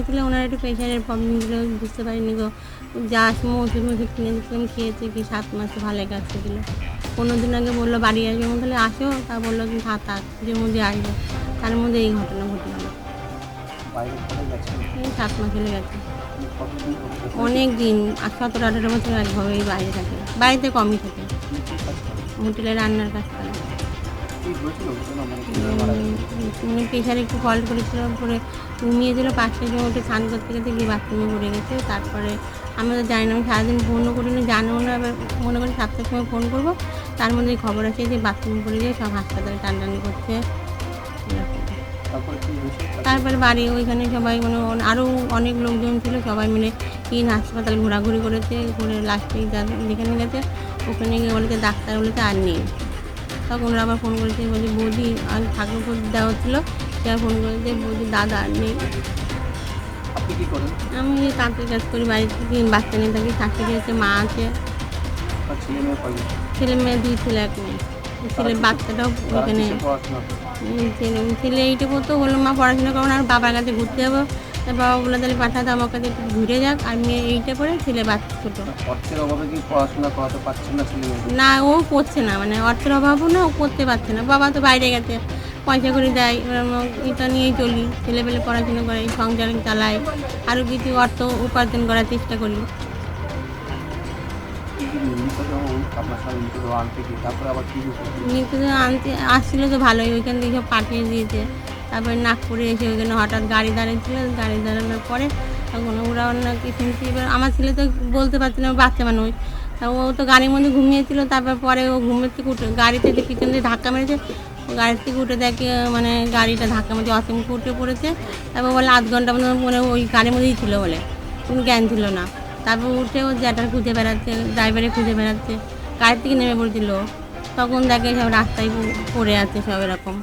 গেছিল ওনার একটু প্রেশারের প্রবলেম ছিল বুঝতে পারিনি গো। যা সময় ওষুধ কিনে দিচ্ছিলাম খেয়েছে কি সাত মাসে ভালো কাছে দিল পনেরো দিন আগে বলল বাড়ি আসবে? আমি তাহলে আসো। তা বলল তুমি থাক যে মধ্যে আসবে। তার মধ্যে এই ঘটনা ঘটে গেল এই সাত মাস হলে গেছে। অনেক দিন আর সতেরো আঠারো বছর একভাবেই বাইরে থাকে। বাড়িতে কমই থাকে? হোটেলে রান্নার কাজ করে। মানে প্রেশারে একটু ফল্ট করেছিল পরে ঘুমিয়েছিল পাঁচটার সময় উঠে স্নান করতে গেছে, গিয়ে বাথরুমে পড়ে গেছে, তারপরে আমরা তো জানি না, আমি সারাদিন ফোনও করিনি জানব না, এবার মনে করি সাতটার সময় ফোন করব, তার মধ্যে খবর আছে যে বাথরুমে পড়ে যায় সব হাসপাতালে টানটানি করছে। তারপরে বাড়ি, ওইখানে সবাই মানে আরও অনেক লোকজন ছিল, সবাই মিলে তিন হাসপাতাল ঘোরাঘুরি করেছে ঘুরে লাস্টে যেখানে গেছে, ওখানে গিয়ে বলেছে, ডাক্তার বলেছে আর নেই। তখন ওরা আবার ফোন করেছে বলছে বৌদি আর ঠাকুর দেওয়া হচ্ছিল। সে আর ফোন করেছে বৌদি দাদা আর নেই আমি তাঁতের কাজ করি বাড়ি থেকে বাচ্চা নিয়ে থাকি শাশুড়ি আছে মা আছে। ছেলে মেয়ে ছেলে দুই ছেলে এক মেয়ে। ছেলের বাচ্চাটাও ওখানে ছেলে ছেলে এইটা পড়তো বলল মা পড়াশোনা করব আর বাবার কাছে ঘুরতে যাব। তার বাবা বলল তাহলে আমার কাছে একটু ঘুরে যাক। আর মেয়ে এইটা পড়ে ছেলে বাচ্চা ছোটো। অর্থের অভাবে কি পড়াশোনা করাতে পারছেন না ছেলে না ও করছে না মানে অর্থের অভাবও না ও করতে পারছে না। বাবা তো বাইরে গেছে পয়সা করে দেয় এটা নিয়েই চলি ছেলেপেলে পড়াশোনা করে সংসার চালাই আরও কিছু অর্থ উপার্জন করার চেষ্টা করি? নিতে আনতে আসছিল তো ভালোই ওইখান থেকে সব পাঠিয়ে দিয়েছে। তারপরে নাগপুরে এসে ওইখানে হঠাৎ গাড়ি দাঁড়িয়েছিল, গাড়ি দাঁড়ানোর পরে তখন ওরা নাকি শুনছি এবার আমার ছেলে তো বলতে পারছে না, বাচ্চা মানুষ। তা ও তো গাড়ির মধ্যে ঘুমিয়েছিল, তারপর পরে ও ঘুমের থেকে উঠে গাড়িতে যে পিছন দিয়ে ধাক্কা মেরেছে গাড়ির থেকে উঠে দেখে মানে গাড়িটা ধাক্কা মেরেছে অসীমকে উঠে পড়েছে। তারপর বলে আধ ঘণ্টা মতো মানে ওই গাড়ির মধ্যেই ছিল বলে, কোনো জ্ঞান ছিল না। তারপর উঠে ও জ্যাটার খুঁজে বেড়াচ্ছে ড্রাইভারে খুঁজে বেড়াচ্ছে, গাড়ির থেকে নেমে পড়ছিল তখন দেখে সব রাস্তায় পড়ে আছে সব এরকম।